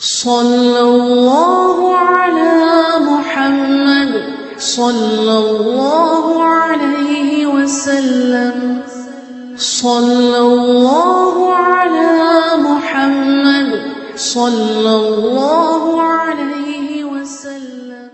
صلى الله على محمد صلى الله عليه وسلم. صلى الله على محمد صلى الله عليه وسلم.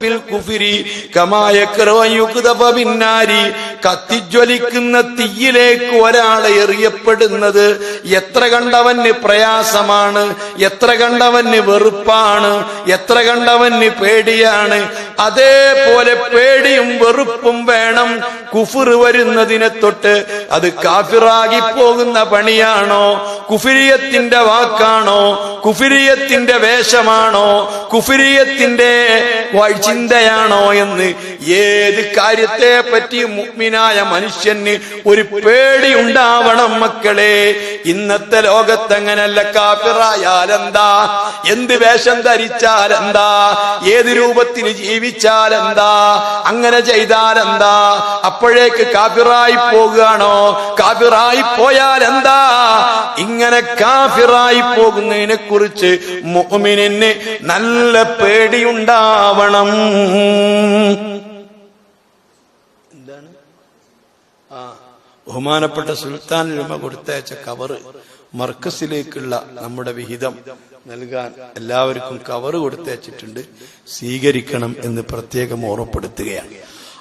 بالكفر كما يكره أن يكذب بالنار. കത്തിജ്വലിക്കുന്ന തീയിലേക്ക് ഒരാൾ എറിയപ്പെടുന്നത് എത്ര കണ്ടവന് പ്രയാസമാണ് എത്ര കണ്ടവന് വെറുപ്പാണ് എത്ര കണ്ടവന് പേടിയാണ്. അതേപോലെ പേടിയും വെറുപ്പും വേണം. കുഫിർ വരുന്നതിനെ തൊട്ട് അത് കാഫിറാകി പോകുന്ന പണിയാണോ? കുഫിരിയത്തിന്റെ വാക്കാണോ? കുഫിരിയത്തിന്റെ വേഷമാണോ? കുഫിരിയത്തിന്റെ ചിന്തയാണോ എന്ന് ഏത് കാര്യത്തെ പറ്റി മുഗ്മിനായ മനുഷ്യന് ഒരു പേടി ഉണ്ടാവണം മക്കളെ. ഇന്നത്തെ ലോകത്തെങ്ങനല്ല. കാഫിറായാലെന്താ? എന്ത് വേഷം ധരിച്ചാലെന്താ? ഏത് രൂപത്തിൽ ജീവിച്ചാലെന്താ? അങ്ങനെ ചെയ്താൽ എന്താ അപ്പോഴേക്ക് കാഫിറായി പോകുകയാണോ? കാഫിറായി പോയാൽ എന്താ ഇങ്ങനെ കാഫിറായി പോകുന്നതിനെ കുറിച്ച് മുഅ്മിനിന് നല്ല പേടിയുണ്ടാവണം. എന്താണ്? ആ ബഹുമാനപ്പെട്ട സുൽത്താൻ രൂപ കൊടുത്തയച്ച കവറ് മർക്കസിലേക്കുള്ള നമ്മുടെ വിഹിതം. നൽകാൻ എല്ലാവർക്കും കവർ കൊടുത്തയച്ചിട്ടുണ്ട്. സ്വീകരിക്കണം എന്ന് പ്രത്യേകം ഓർമ്മപ്പെടുത്തുകയാണ്.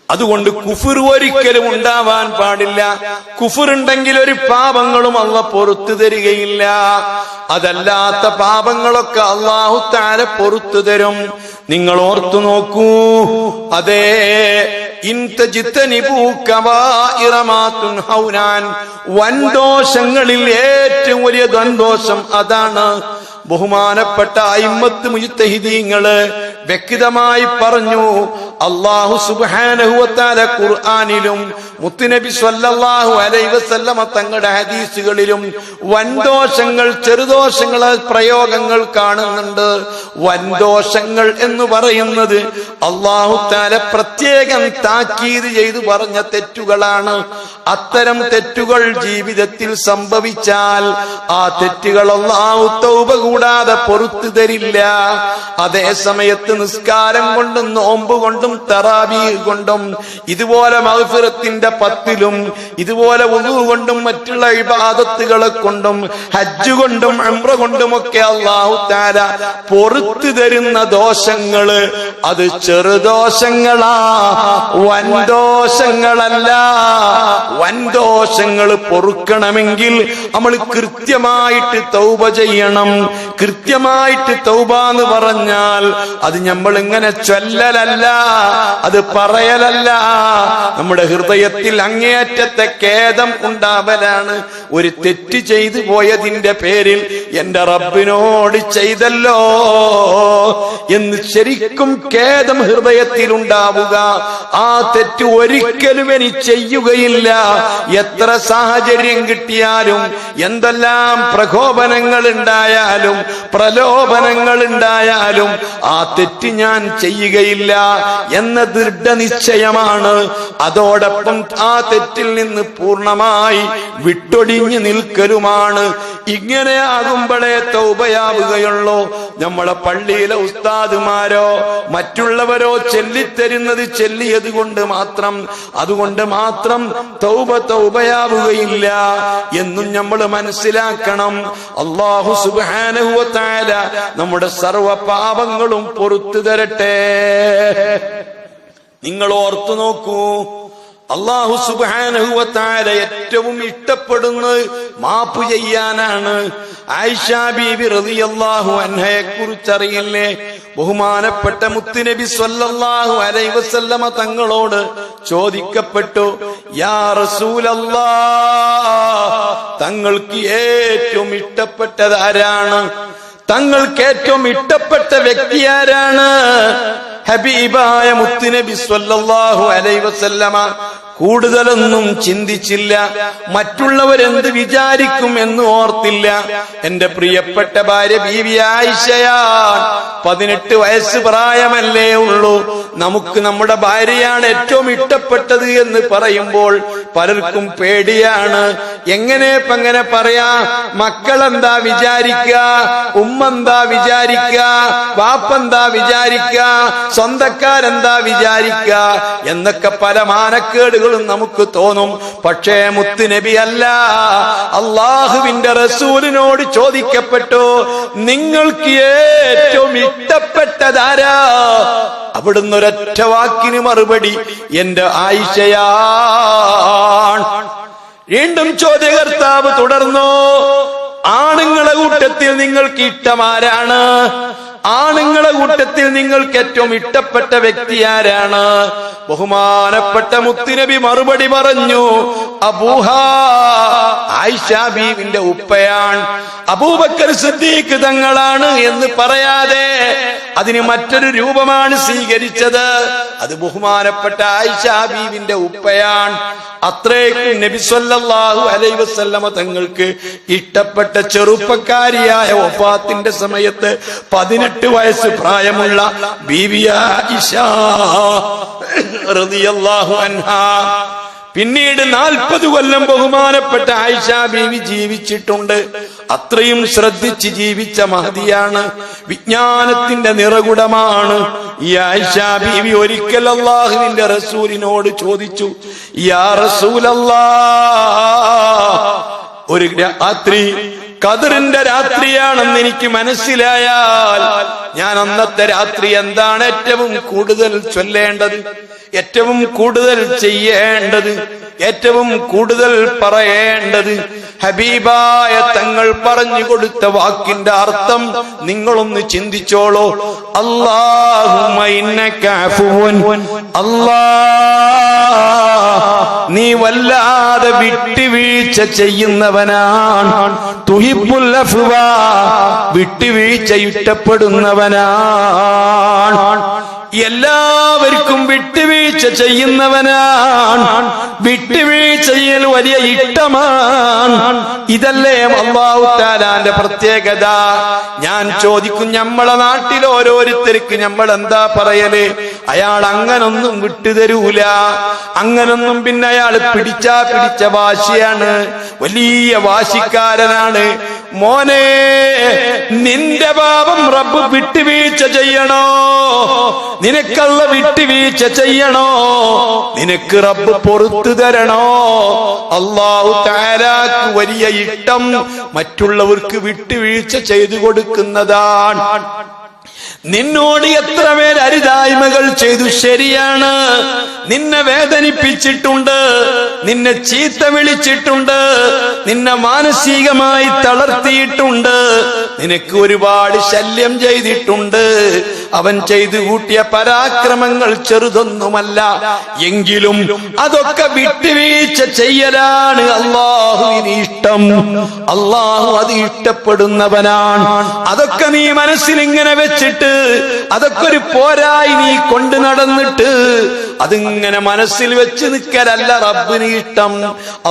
അതുകൊണ്ട് കുഫുർ ഒരിക്കലും ഉണ്ടാവാൻ പാടില്ല. കുഫിർ ഉണ്ടെങ്കിൽ ഒരു പാപങ്ങളും അല്ല പൊറത്തു തരികയില്ല. അതല്ലാത്ത പാപങ്ങളൊക്കെ അള്ളാഹു താര പൊറത്തു തരും. നിങ്ങൾ ഓർത്തു നോക്കൂ. അതേ. വൻദോഷങ്ങളിൽ ഏറ്റവും വലിയ ദ്വൻദോഷം അതാണ് ബഹുമാനപ്പെട്ട അയിമത്ത് മുജിത്തഹിദീങ്ങൾ വ്യക്തമായി പറഞ്ഞു അള്ളാഹു സുബാനഹുവത്താല ഖുർആാനിലും മുത്തുനബി സ്വല്ലല്ലാഹു അലൈ വസല്ലമ തങ്ങളുടെ ഹദീസുകളിലും വൻദോഷങ്ങൾ ചെറുദോഷങ്ങൾ പ്രയോഗങ്ങൾ കാണുന്നുണ്ട്. വൻദോഷങ്ങൾ എന്ന് പറയുന്നത് അള്ളാഹു താല പ്രത്യേകം താക്കീത് ചെയ്തു പറഞ്ഞ തെറ്റുകളാണ്. അത്തരം തെറ്റുകൾ ജീവിതത്തിൽ സംഭവിച്ചാൽ ആ തെറ്റുകൾ അള്ളാഹു തൗബ കൂടാതെ പൊറത്തു തരില്ല. അതേ സമയത്ത് നിസ്കാരം കൊണ്ടും നോമ്പ് കൊണ്ടും തറാബി കൊണ്ടും ഇതുപോലെ മഹഫിറത്തിന്റെ പത്തിലും ഇതുപോലെ ഉളു കൊണ്ടും മറ്റുള്ള ഇബാദത്തുകളെ കൊണ്ടും ഹജ്ജ് കൊണ്ടും അമ്ര കൊണ്ടുമൊക്കെ അള്ളാഹു താര പൊറത്തു തരുന്ന ദോഷങ്ങൾ അത് ചെറുദോഷങ്ങളാ വൻദോഷങ്ങളല്ല വൻദോഷങ്ങൾ പൊറുക്കണമെങ്കിൽ നമ്മൾ കൃത്യമായിട്ട് തൗബ ചെയ്യണം. കൃത്യമായിട്ട് തൗബ എന്ന് പറഞ്ഞാൽ അത് നമ്മൾ ഇങ്ങനെ ചൊല്ലലല്ല അത് പറയലല്ല. നമ്മുടെ ഹൃദയത്തിൽ അങ്ങേയറ്റത്തെ ഖേദം ഉണ്ടാവലാണ്. ഒരു തെറ്റ് ചെയ്തു പോയതിന്റെ പേരിൽ എന്റെ റബ്ബിനോട് ചെയ്തല്ലോ. എന്ന് ശരിക്കും ഖേദം ഹൃദയത്തിൽ ഉണ്ടാവുക ആ തെറ്റ് ഒരിക്കലും എനി ചെയ്യുകയില്ല. എത്ര സാഹചര്യം കിട്ടിയാലും എന്തെല്ലാം പ്രകോപനങ്ങൾ ഉണ്ടായാലും പ്രലോഭനങ്ങൾ ഉണ്ടായാലും ആ തെറ്റ് ഞാൻ ചെയ്യുകയില്ല എന്ന ദൃഢനിശ്ചയമാണ്. അതോടൊപ്പം ആ തെറ്റിൽ നിന്ന് പൂർണമായി വിട്ടൊടിഞ്ഞു നിൽക്കലുമാണ്. ഇങ്ങനെ ആകുമ്പോഴേ തൗബയാവുകയുള്ളൂ. നമ്മളെ പള്ളിയിലെ ഉസ്താദുമാരോ മറ്റുള്ളവരോ ചെല്ലിത്തരുന്നത് ചെല്ലിയത് കൊണ്ട് മാത്രം അതുകൊണ്ട് മാത്രം തൗബ തൗബയാവുകയില്ല എന്നും നമ്മൾ മനസ്സിലാക്കണം. അള്ളാഹു സുബാനുവത്തായ നമ്മുടെ സർവ പാപങ്ങളും പൊറത്തു തരട്ടെ. നിങ്ങൾ ഓർത്തു നോക്കൂ അള്ളാഹു സുബാനഹുവത്താര ഏറ്റവും ഇഷ്ടപ്പെടുന്ന മാപ്പ് ചെയ്യാനാണ്. ആയിഷാ ബീബി റളിയല്ലാഹു അൻഹയെ കുറിച്ചറിയില്ലേ? ബഹുമാനപ്പെട്ട മുത്തുനബി സ്വല്ലല്ലാഹു അലൈഹി വസല്ലമ തങ്ങളോട് ചോദിക്കപ്പെട്ടു യാ റസൂലല്ലാ തങ്ങൾക്ക് ഏറ്റവും ഇഷ്ടപ്പെട്ടത് ആരാണ്? തങ്ങൾക്ക് ഏറ്റവും ഇഷ്ടപ്പെട്ട വ്യക്തി ആരാണ്? ഹബീബായ മുത്തുനബി സ്വല്ലല്ലാഹു അലൈഹി വസല്ലമ. കൂടുതലൊന്നും ചിന്തിച്ചില്ല. മറ്റുള്ളവരെന്ത് വിചാരിക്കും എന്ന് ഓർത്തില്ല. എന്റെ പ്രിയപ്പെട്ട ഭാര്യ ബീവി ആയിഷയാ പതിനെട്ട് വയസ്സ് പ്രായമല്ലേ ഉള്ളൂ. നമുക്ക് നമ്മുടെ ഭാര്യയാണ് ഏറ്റവും ഇഷ്ടപ്പെട്ടത് എന്ന് പറയുമ്പോൾ പലർക്കും പേടിയാണ്. എങ്ങനെ പങ്ങനെ പറയാ? മക്കളെന്താ വിചാരിക്ക? ഉമ്മെന്താ വിചാരിക്ക? വാപ്പെന്താ വിചാരിക്ക? സ്വന്തക്കാരെന്താ വിചാരിക്ക? എന്നൊക്കെ പല മാനക്കേടുകളും നമുക്ക് തോന്നും. പക്ഷേ മുത്തുനബി അല്ല. അള്ളാഹുവിന്റെ റസൂലിനോട് ചോദിക്കപ്പെട്ടു നിങ്ങൾക്ക് ഏറ്റവും ഇഷ്ടപ്പെട്ടതാരാ? അവിടുന്ന് ഒരൊറ്റ വാക്കിന് മറുപടി എന്റെ ആയിഷയാണ്. വീണ്ടും ചോദ്യകർത്താവ് തുടർന്നു ആണുങ്ങളെ കൂട്ടത്തിൽ നിങ്ങൾക്ക് ഇഷ്ടമാരാണ് ആണുങ്ങളെ കൂട്ടത്തിൽ നിങ്ങൾക്ക് ഏറ്റവും ഇഷ്ടപ്പെട്ട വ്യക്തി ആരാണ്? ബഹുമാനപ്പെട്ട മുത്തുനബി മറുപടി പറഞ്ഞു അബൂഹ ആയിഷ ബീവിന്റെ ഉപ്പയാണ്. അബൂബക്കർ സിദ്ദീഖ് തങ്ങളാണ് എന്ന് പറയാതെ അതിന് മറ്റൊരു രൂപമാണ് സ്വീകരിച്ചത്. അത് ബഹുമാനപ്പെട്ട ആയിഷ ബീവിന്റെ അത്രയും അത്രയ്ക്കും നബി സല്ലല്ലാഹു അലൈഹി വസല്ലമ തങ്ങൾക്ക് ഇഷ്ടപ്പെട്ട ചെറുപ്പക്കാരിയായ വഫാത്തിന്റെ സമയത്ത് പതിനെട്ട് വയസ്സ് പ്രായമുള്ള ബീവിയ ഇഷ റളിയല്ലാഹു അൻഹാ പിന്നീട് നാൽപ്പത് കൊല്ലം ബഹുമാനപ്പെട്ട ആയിഷ ബീവി ജീവിച്ചിട്ടുണ്ട്. അത്രയും ശ്രദ്ധിച്ച് ജീവിച്ച മഹതിയാണ്. വിജ്ഞാനത്തിന്റെ നിറകുടമാണ്. ഈ ആയിഷ ബീവി ഒരിക്കൽ അള്ളാഹുവിന്റെ റസൂലിനോട് ചോദിച്ചു യാ റസൂലല്ലാ ഒരു രാത്രി കതിറിന്റെ രാത്രിയാണെന്ന് എനിക്ക് മനസ്സിലായാൽ ഞാൻ അന്നത്തെ രാത്രി എന്താണ് ഏറ്റവും കൂടുതൽ ചൊല്ലേണ്ടത്? ഏറ്റവും കൂടുതൽ ചെയ്യേണ്ടത്? ഏറ്റവും കൂടുതൽ പറയേണ്ടത്? ഹബീബായ തങ്ങൾ പറഞ്ഞു കൊടുത്ത വാക്കിന്റെ അർത്ഥം നിങ്ങളൊന്ന് ചിന്തിച്ചോളൂ. കാഫുവൻ അല്ലാ നീ വല്ലാതെ വിട്ടുവീഴ്ച ചെയ്യുന്നവനാണ്. തുഹിപ്പുൽ അഫ്വാ വിട്ടുവീഴ്ച ഇഷ്ടപ്പെടുന്നവനാണ് എല്ലാവർക്കും വിട്ടുവീഴ്ച ചെയ്യുന്നവനാണ്. വിട്ടുവീഴ്ചയിൽ വലിയ ഇഷ്ടമാണ്. ഇതല്ലേ അള്ളാഹു താലാന്റെ പ്രത്യേകത. ഞാൻ ചോദിക്കും നമ്മളെ നാട്ടിൽ ഓരോരുത്തർക്ക് നമ്മൾ എന്താ പറയൽ? അയാൾ അങ്ങനൊന്നും വിട്ടുതരൂല. അങ്ങനൊന്നും പിന്നെ അയാൾ പിടിച്ചാ പിടിച്ച വാശിയാണ്. വലിയ വാശിക്കാരനാണ്. മോനെ നിന്റെ പാപം റബ്ബ് വിട്ടുവീഴ്ച ചെയ്യണോ? നിനക്കുള്ള വിട്ടുവീഴ്ച ചെയ്യണോ? നിനക്ക് റബ്ബ് പൊറത്തു തരണോ? അള്ളാഹു താരാക്ക് വലിയ ഇഷ്ടം മറ്റുള്ളവർക്ക് വിട്ടുവീഴ്ച ചെയ്തു കൊടുക്കുന്നതാണ്. നിന്നോട് എത്ര പേര് അരുതായ്മകൾ ചെയ്തു ശരിയാണ്. നിന്നെ വേദനിപ്പിച്ചിട്ടുണ്ട് നിന്നെ ചീത്ത വിളിച്ചിട്ടുണ്ട് നിന്നെ മാനസികമായി തളർത്തിയിട്ടുണ്ട്. നിനക്ക് ഒരുപാട് ശല്യം ചെയ്തിട്ടുണ്ട്. അവൻ ചെയ്തു കൂട്ടിയ പരാക്രമങ്ങൾ ചെറുതൊന്നുമല്ല. എങ്കിലും അതൊക്കെ വിട്ടുവീഴ്ച ചെയ്യലാണ് അള്ളാഹുവിന് ഇഷ്ടം അള്ളാഹു അത് ഇഷ്ടപ്പെടുന്നവനാണ്. അതൊക്കെ നീ മനസ്സിൽ ഇങ്ങനെ വെച്ചിട്ട് അതൊക്കെ ഒരു പോരായി നീ കൊണ്ടു നടന്നിട്ട് അതിങ്ങനെ മനസ്സിൽ വെച്ച് നിൽക്കലല്ല റബ്ബിന് ഇഷ്ടം.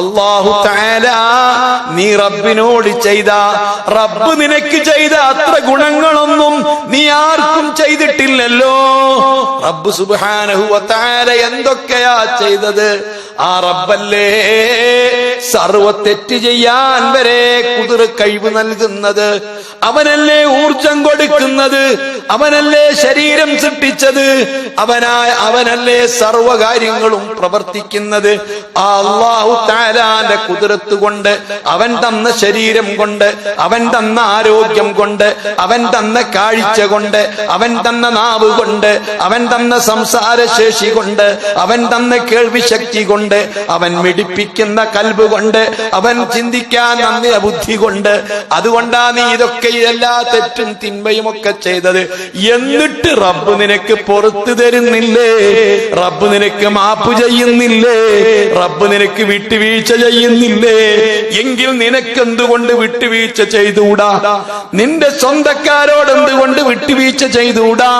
അള്ളാഹു നീ റബ്ബിനോട് ചെയ്ത റബ്ബ് നിനക്ക് ചെയ്ത അത്ര ഗുണങ്ങളൊന്നും നീ ആർക്കും ചെയ്തിട്ടില്ലല്ലോ. റബ്ബ് സുബാനഹു താല എന്തൊക്കെയാ ചെയ്തത്? ആ റബ്ബല്ലേ സർവ തെറ്റ് ചെയ്യാൻ വരെ കുതിർ കഴിവ് നൽകുന്നത്. അവനല്ലേ ഊർജം കൊടുക്കുന്നത്? അവനല്ലേ ശരീരം സൃഷ്ടിച്ചത്? അവനായ അവനല്ലേ സർവകാര്യങ്ങളും പ്രവർത്തിക്കുന്നത്? ആ അള്ളാഹു താലാന്റെ കുതിരത്ത് കൊണ്ട് അവൻ തന്ന ശരീരം കൊണ്ട് അവൻ തന്ന ആരോഗ്യം കൊണ്ട് അവൻ തന്ന കാഴ്ച കൊണ്ട് അവൻ തന്ന നാവ് കൊണ്ട് അവൻ തന്ന സംസാര ശേഷി കൊണ്ട് അവൻ തന്ന കേൾവി ശക്തി കൊണ്ട് അവൻ മിടിപ്പിക്കുന്ന കൽബ് കൊണ്ട് അവൻ ചിന്തിക്കാൻ നന്ദി ബുദ്ധി കൊണ്ട്. അതുകൊണ്ടാണ് നീ ഇതൊക്കെ എല്ലാ തെറ്റും തിന്മയും ഒക്കെ ചെയ്തത്. എന്നിട്ട് റബ്ബ് നിനക്ക് പുറത്തു തരുന്നില്ലേ? റബ്ബ് നിനക്ക് മാപ്പ് ചെയ്യുന്നില്ലേ? റബ്ബ് നിനക്ക് വിട്ടുവീഴ്ച ചെയ്യുന്നില്ലേ? എങ്കിൽ നിനക്ക് എന്തുകൊണ്ട് വിട്ടുവീഴ്ച ചെയ്തുകൂടാ? നിന്റെ സ്വന്തക്കാരോട് എന്തുകൊണ്ട് വിട്ടുവീഴ്ച ചെയ്തുകൂടാ?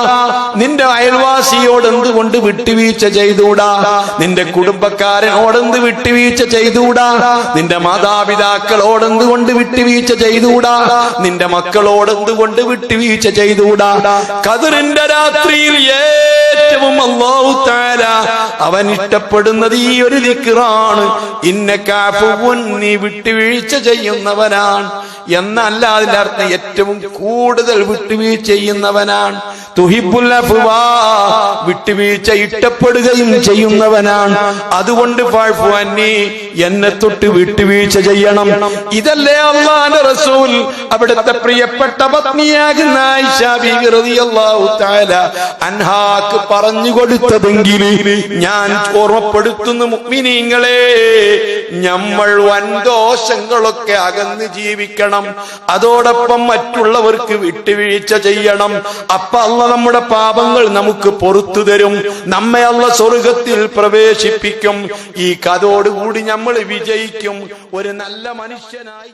നിന്റെ അയൽവാസിയോട് എന്തുകൊണ്ട് വിട്ടുവീഴ്ച ചെയ്തുകൂടാ? നിന്റെ കുടുംബക്കാരനോട് എന്ത് വിട്ടുവീഴ്ച ചെയ്തുകൂടാ? നിന്റെ മാതാപിതാക്കളോട് എന്തുകൊണ്ട് വിട്ടുവീഴ്ച ചെയ്തുകൂടാ? നിന്റെ മക്കളോട് എന്തുകൊണ്ട് വിട്ടുവീഴ്ച ചെയ്തുകൂടാ? കതിറിന്റെ രാത്രിയിൽ ഏറ്റവും അള്ളാഹു താര അവൻ ഇഷ്ടപ്പെടുന്നത് ഈ ഒരു ദിക്കറാണ് ഇന്ന കാഫുൻ നീ വിട്ടുവീഴ്ച ചെയ്യുന്നവനാണ്. എന്നല്ല അതിന്റെ അർത്ഥം. ഏറ്റവും കൂടുതൽ വിട്ടുവീഴ്ച ചെയ്യുന്നവനാണ്. വിട്ടുവീഴ്ച ഇഷ്ടപ്പെടുകയും ചെയ്യുന്നവനാണ്. അതുകൊണ്ട് എന്നെ തൊട്ട് വിട്ടുവീഴ്ച ചെയ്യണം. ഇതല്ലേ അള്ളാന്റെ റസൂൽ. അവിടുത്തെ പ്രിയപ്പെട്ട പത്നിയാകുന്ന അൻഹാക്ക് പറഞ്ഞു കൊടുത്തതെങ്കിൽ ഞാൻ ഓർമ്മപ്പെടുത്തുന്നു മുഅ്മിനീങ്ങളെ. നമ്മൾ വൻദോഷങ്ങളൊക്കെ അകന്ന് ജീവിക്കണം. അതോടൊപ്പം മറ്റുള്ളവർക്ക് വിട്ടുവീഴ്ച ചെയ്യണം. അപ്പൊ അല്ല നമ്മുടെ പാപങ്ങൾ നമുക്ക് പൊറത്തു തരും. നമ്മെ അല്ല സ്വർഗത്തിൽ പ്രവേശിപ്പിക്കും. ഈ കഥോടുകൂടി നമ്മൾ വിജയിക്കും. ഒരു നല്ല മനുഷ്യനായി